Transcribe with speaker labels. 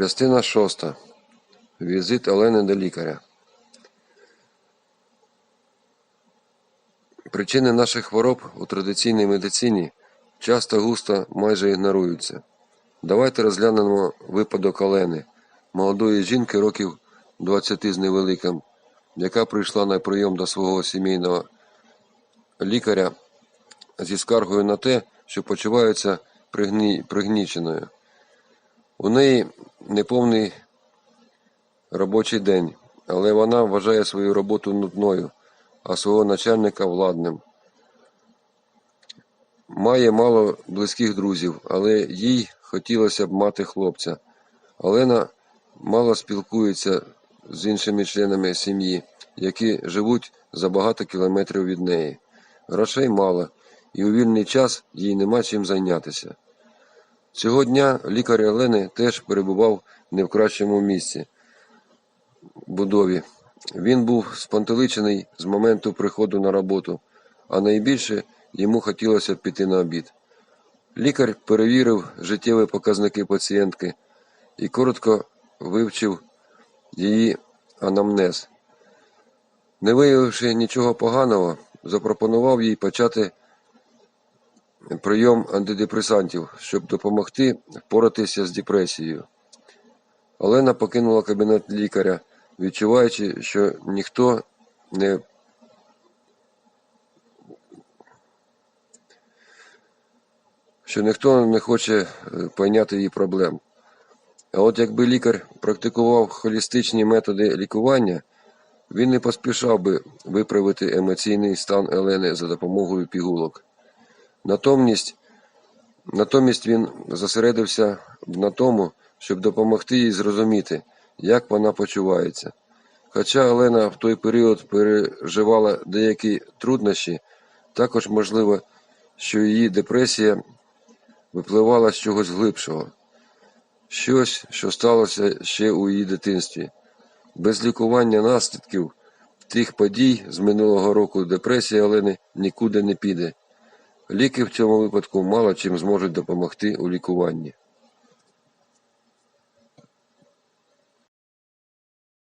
Speaker 1: Частина шоста. Візит Олени до лікаря. Причини наших хвороб у традиційній медицині часто густо майже ігноруються. Давайте розглянемо випадок Олени, молодої жінки років 20 з невеликим, яка прийшла на прийом до свого сімейного лікаря зі скаргою на те, що почувається пригні... пригніченою. У неї неповний робочий день, але вона вважає свою роботу нудною, а свого начальника владним. Має мало близьких друзів, але їй хотілося б мати хлопця. Олена мало спілкується з іншими членами сім'ї, які живуть за багато кілометрів від неї. Грошей мало, і у вільний час їй нема чим зайнятися. Цього дня лікар Олени теж перебував не в кращому місці будові. Він був спантеличений з моменту приходу на роботу, а найбільше йому хотілося піти на обід. Лікар перевірив життєві показники пацієнтки і коротко вивчив її анамнез. Не виявивши нічого поганого, запропонував їй почати прийом антидепресантів, щоб допомогти впоратися з депресією. Олена покинула кабінет лікаря, відчуваючи, що ніхто не що ніхто не хоче е, пойняти її проблем. А от якби лікар практикував холістичні методи лікування, він не поспішав би виправити емоційний стан Елени за допомогою пігулок. Натомість, натомість він зосередився на тому, щоб допомогти їй зрозуміти, як вона почувається. Хоча Олена в той період переживала деякі труднощі, також можливо, що її депресія випливала з чогось глибшого, щось, що сталося ще у її дитинстві. Без лікування наслідків тих подій з минулого року депресія Олени нікуди не піде. Ліки в цьому випадку мало чим зможуть допомогти у лікуванні.